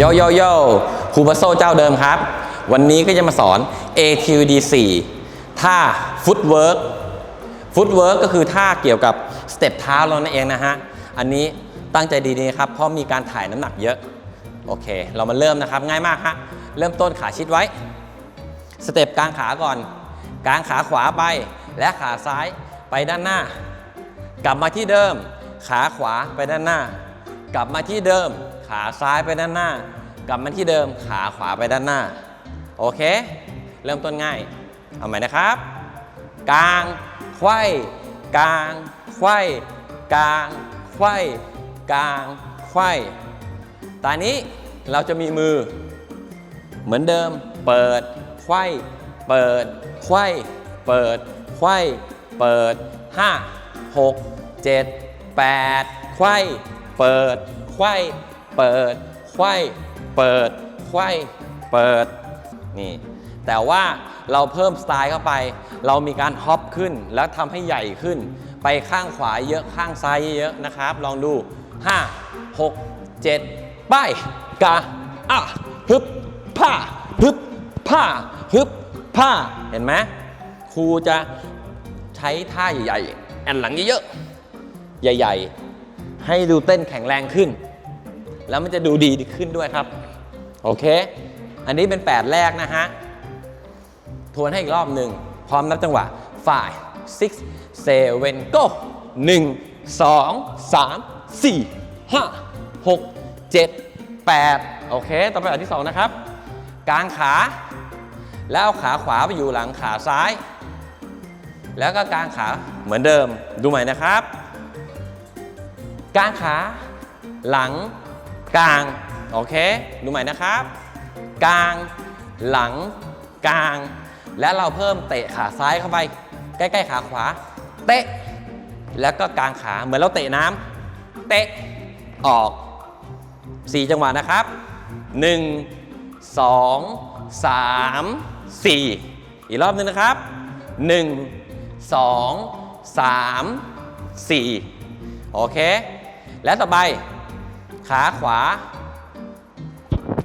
โยโยโยครูบัสโซเจ้าเดิมครับ วันนี้ก็จะมาสอน AQD 4ท่าฟุตเวิร์กฟุตเวิร์กก็คือท่าเกี่ยวกับสเต็ปเท้าเรานั่นเองนะฮะ อันนี้ตั้งใจดีๆครับ เพราะมีการถ่ายน้ำหนักเยอะ โอเค เรามาเริ่มนะครับ ง่ายมากฮะ เริ่มต้นขาชิดไว้ สเต็ปกลางขาก่อน กลางขาขวาไป และขาซ้ายไปด้านหน้า กลับมาที่เดิม ขาขวาไปด้านหน้า กลับมาที่เดิม ขาซ้ายไปด้านหน้า กลับมาที่เดิม ขาขวาไปด้านหน้า โอเค เริ่มต้นง่าย เอาใหม่นะครับ กลางไขว้กลางไขว้กลางไขว้กลางไขว้ตอนนี้เราจะมีมือ เหมือนเดิม เปิดไขว้เปิดไขว้เปิดไขว้เปิด 5 6 7 8ไขว้ เปิดไข้เปิดไข้เปิดไข้เปิดนี่แต่ว่าเราเพิ่มสไตล์เข้าไป เรามีการฮอปขึ้นแล้วทำให้ใหญ่ขึ้น ไปข้างขวาเยอะข้างซ้ายเยอะนะครับ ลองดู 5 6 7 ไปกะอะฮึบผ้าฮึบผ้าฮึบผ้าเห็นไหมครูจะใช้ท่าใหญ่ๆแอนหลังเยอะๆใหญ่ ๆ ให้ดูเต้นแข็งแรงขึ้น แล้วมันจะดูดีขึ้นด้วยครับ โอเค อันนี้เป็น 8 แรกนะฮะ ทวนให้อีกรอบหนึ่ง พร้อมนับจังหวะ five six seven go 1 2 3 4 5 6 7 8 โอเค ต่อไปอันที่ 2 นะครับ กางขา แล้วเอาขาขวาไปอยู่หลังขาซ้าย แล้วก็กางขาเหมือนเดิม ดูใหม่นะครับ กางขา หลัง กลาง โอเค ดูใหม่นะครับ กลาง หลัง กลาง และเราเพิ่มเตะขาซ้ายเข้าไป ใกล้ๆขาขวา เตะ แล้วก็กลางขา เหมือนเราเตะน้ำเตะ ออก 4 จังหวะนะครับ 1 2 3 4 อีกรอบหนึงนะครับ 1 2 3 4 โอเค และต่อไป ขาขวา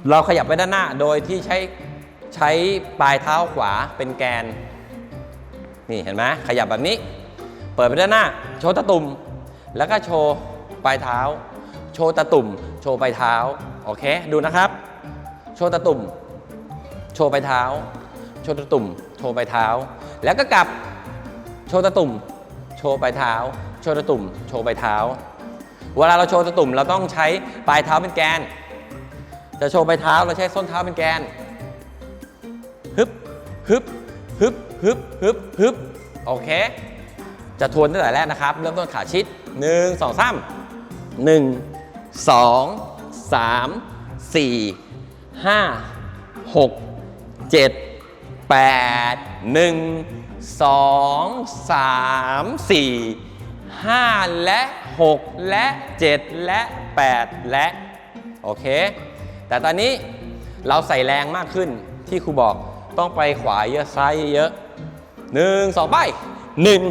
เราขยับไปด้านหน้าโดยที่ใช้ใช้ปลายเท้าขวาเป็นแกน นี่เห็นไหมขยับแบบนี้ เปิดไปด้านหน้า โชว์ตะตุ่มแล้วก็โชว์ปลายเท้า โชว์ตะตุ่ม โชว์ปลายเท้าโอเคดูนะครับ โชว์ตะตุ่ม โชว์ปลายเท้า โชว์ตะตุ่ม โชว์ปลายเท้า แล้วก็กลับโชว์ตะตุ่ม โชว์ปลายเท้า โชว์ตะตุ่ม โชว์ปลายเท้า เวลาเราโชว์ตะตุ่มเราต้องใช้ปลายเท้าเป็นแกน จะโชว์ปลายเท้าเราใช้ส้นเท้าเป็นแกนฮึบฮึบฮึบฮึบฮึบฮึบโอเค จะทวนตั้งแต่แรกนะครับ เริ่มต้นขาชิด 1 2 3 1 2 3 4 5 6 7 8 1 2 3 4 5 และ 6 และ 7 และ 8 และ โอเค แต่ตอนนี้เราใส่แรงมากขึ้นที่ครูบอกต้องไปขวาเยอะซ้ายเยอะหนึ่งสองไปหนึ่ง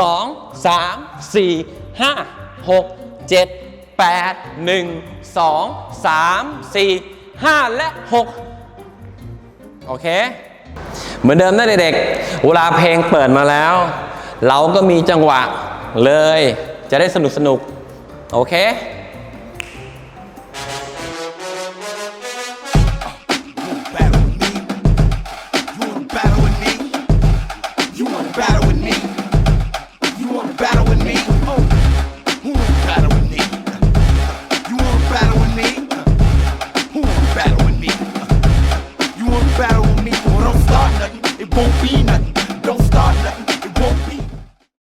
สองสามสี่ห้าหกเจ็ดแปดหนึ่งสองสามสี่ห้าและหกโอเค เหมือนเดิมนะเด็กๆเวลาเพลงเปิดมาแล้ว เราก็มีจังหวะ เลยจะได้สนุกสนุกโอเค